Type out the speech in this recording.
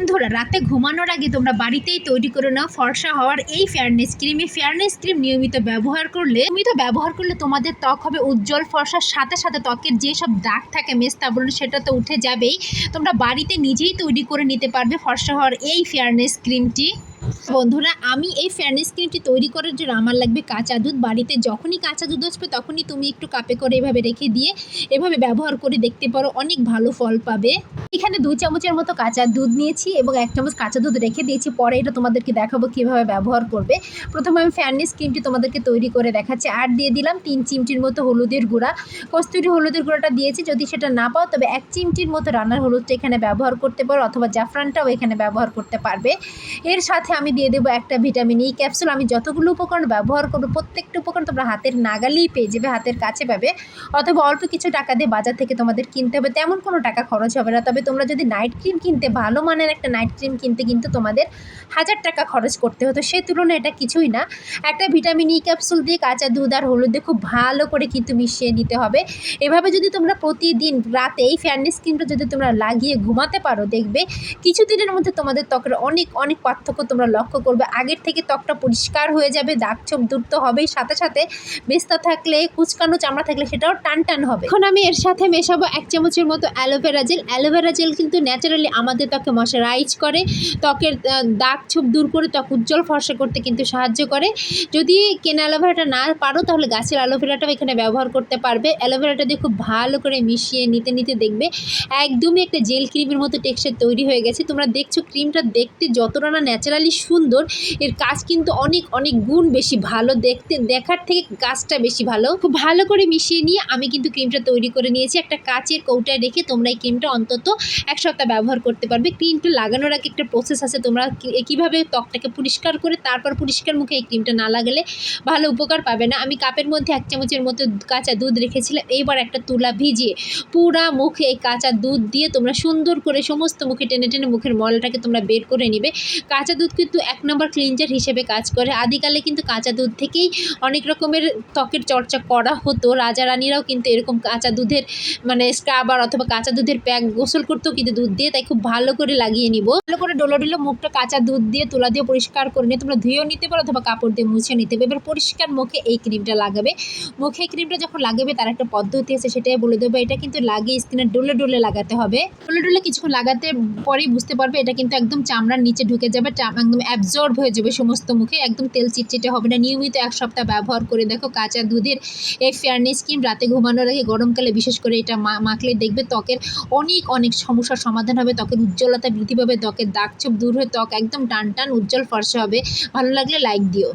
বন্ধুরা, রাতে ঘুমানোর আগে তোমরা বাড়িতেই তৈরি করে নাও ফর্সা হওয়ার এই ফেয়ারনেস ক্রিম এই ফেয়ারনেস ক্রিম নিয়মিত ব্যবহার করলে, নিয়মিত ব্যবহার করলে তোমাদের ত্বক হবে উজ্জ্বল, ফর্সার সাথে সাথে ত্বকের যেসব দাগ থাকে মেস্তা বলুন, সেটা তো উঠে যাবেই। তোমরা বাড়িতে নিজেই তৈরি করে নিতে পারবে ফর্সা হওয়ার এই ফেয়ারনেস ক্রিমটি বন্ধুরা, আমি এই ফেয়ারনেস ক্রিমটি তৈরি করার জন্য আমার লাগবে কাঁচা দুধ। বাড়িতে যখনই কাঁচা দুধ আসবে, তখনই তুমি একটু কাপে করে এভাবে রেখে দিয়ে এভাবে ব্যবহার করে দেখতে পারো, অনেক ভালো ফল পাবে। এখানে দুই চামচের মতো কাঁচা দুধ নিয়েছি এবং এক চামচ কাঁচা দুধ রেখে দিয়েছি। পরে এটা তোমাদেরকে দেখাবো কীভাবে ব্যবহার করবে। প্রথমে আমি ফ্যাননেস ক্রিমটি তোমাদেরকে তৈরি করে দেখাচ্ছি। আর দিয়ে দিলাম তিন চিমটির মতো হলুদের গুঁড়া। কস্তুরি হলুদের গুঁড়াটা দিয়েছি। যদি সেটা না পাও, তবে এক চিমটির মতো রান্নার হলুদটা এখানে ব্যবহার করতে পারো অথবা জাফরানটাও এখানে ব্যবহার করতে পারবে। এর সাথে আমি দিয়ে দেবো একটা ভিটামিন ই ক্যাপসুল। আমি যতগুলো উপকরণ ব্যবহার করব, প্রত্যেকটা উপকরণ তোমরা হাতের নাগালেই পেয়ে যাবে, হাতের কাছে পাবে। অথবা অল্প কিছু টাকা দিয়ে বাজার থেকে তোমাদের কিনতে হবে। তেমন কোনো টাকা খরচ হবে না। তবে তোমরা যদি নাইট ক্রিম কিনতে, ভালো মানের একটা নাইট ক্রিম কিনতে কিন্তু তোমাদের হাজার টাকা খরচ করতে হতো। সে তুলনায় এটা কিছুই না। একটা ভিটামিন ই ক্যাপসুল দিয়ে কাঁচা দুধ আর হলুদ দিয়ে খুব ভালো করে কিন্তু মিশিয়ে নিতে হবে। এভাবে যদি তোমরা প্রতিদিন রাতে এই ফ্যাননেস ক্রিমটা যদি তোমরা লাগিয়ে ঘুমাতে পারো, দেখবে কিছুদিনের মধ্যে তোমাদের ত্বকের অনেক অনেক পার্থক্য তোমরা লক্ষ্য করবে। আগের থেকে ত্বকটা পরিষ্কার হয়ে যাবে, দাগ ছোপ দূর তো হবেই। সাথে সাথে বেস্তা থাকলে, কুচকানো চামড়া থাকলে সেটাও টান টান হবে। এখন আমি এর সাথে মেশাবো এক চামচের মতো অ্যালোভেরা জেল। অ্যালোভেরা জেল কিন্তু ন্যাচারালি আমাদের ত্বকে ময়শ্চারাইজ করে। ত্বকের দাগ ছোপ দূর করে ত্বক উজ্জ্বল ফর্সা করতে কিন্তু সাহায্য করে। যদি কেনা অ্যালোভেরাটা না পারো, তাহলে গাছের অ্যালোভেরাটাও এখানে ব্যবহার করতে পারবে। অ্যালোভেরাটা দিয়ে খুব ভালো করে মিশিয়ে নিতে নিতে দেখবে। একদমই একটা জেল ক্রিমের মতো টেক্সচার তৈরি হয়ে গেছে। তোমরা দেখছ, ক্রিমটা দেখতে যতটা না ন্যাচারালি সুন্দর। এর কাজ কিন্তু অনেক অনেক গুণ বেশি ভালো। দেখতে, দেখার থেকে কাজটা বেশি ভালো। খুব ভালো করে মিশিয়ে নিয়ে আমি কিন্তু ক্রিমটা তৈরি করে নিয়েছি। একটা কাচের কৌটায় রেখে তোমরা এই ক্রিমটা অন্তত এক সপ্তাহ ব্যবহার করতে পারবে। ক্রিমটা লাগানোর আগে একটা প্রসেস আছে। তোমরা কীভাবে ত্বকটাকে পরিষ্কার করে তারপর পরিষ্কার মুখে এই ক্রিমটা না লাগালে ভালো উপকার পাবে না। আমি কাপের মধ্যে এক চামচের মতো কাঁচা দুধ রেখেছিলাম। এইবার একটা তুলা ভিজিয়ে পুরা মুখে এই কাঁচা দুধ দিয়ে তোমরা সুন্দর করে সমস্ত মুখে টেনে টেনে মুখের মলটাকে তোমরা বের করে নিবে। কাঁচা দুধ কিন্তু এক নম্বর ক্লিনজার হিসেবে কাজ করে। আদিকালে কিন্তু কাঁচা দুধ থেকেই অনেক রকমের ত্বকের চর্চা করা হতো। রাজা রানীরাও কিন্তু এরকম কাঁচা দুধের মানে স্ক্রাবার অথবা কাঁচা দুধের প্যাক গোসল করতেও কিন্তু দুধ দিয়ে, তাই খুব ভালো করে লাগিয়ে নিব। ভালো করে ডোলো ডোলো মুখটা কাঁচা দুধ দিয়ে তুলা দিয়ে পরিষ্কার করে নিয়ে, তোমরা ধুয়েও নিতে পারো অথবা কাপড় দিয়ে মুছে নিতে পারো এবার পরিষ্কার মুখে এই ক্রিমটা লাগাবে। মুখে এই ক্রিমটা যখন লাগাবে, তার একটা পদ্ধতি আছে, সেটাই বলে দেবো। এটা কিন্তু লাগিয়ে স্কিনে ডোলে ডোলে লাগাতে হবে। ডোলে ডোলে কিছুক্ষণ লাগাতে পরেই বুঝতে পারবে, এটা কিন্তু একদম চামড়ার নিচে ঢুকে যাবে। একদম অ্যাবজর্ব হয়ে যাবে সমস্ত মুখে, একদম তেল চিটচিটে হবে না। নিয়মিত এক সপ্তাহ ব্যবহার করে দেখো কাঁচা দুধের এই ফেয়ারনেস ক্রিম রাতে ঘুমানোর আগে গরমকালে, বিশেষ করে এটা মাখলে দেখবে ত্বকের অনেক অনেক সমস্যার সমাধান হবে। ত্বকের উজ্জ্বলতা বৃদ্ধি পাবে, ত্বকের দাগ ছোপ দূর হয়ে ত্বক একদম টান টান, উজ্জ্বল ফর্সা হবে। ভালো লাগলে লাইক দিও।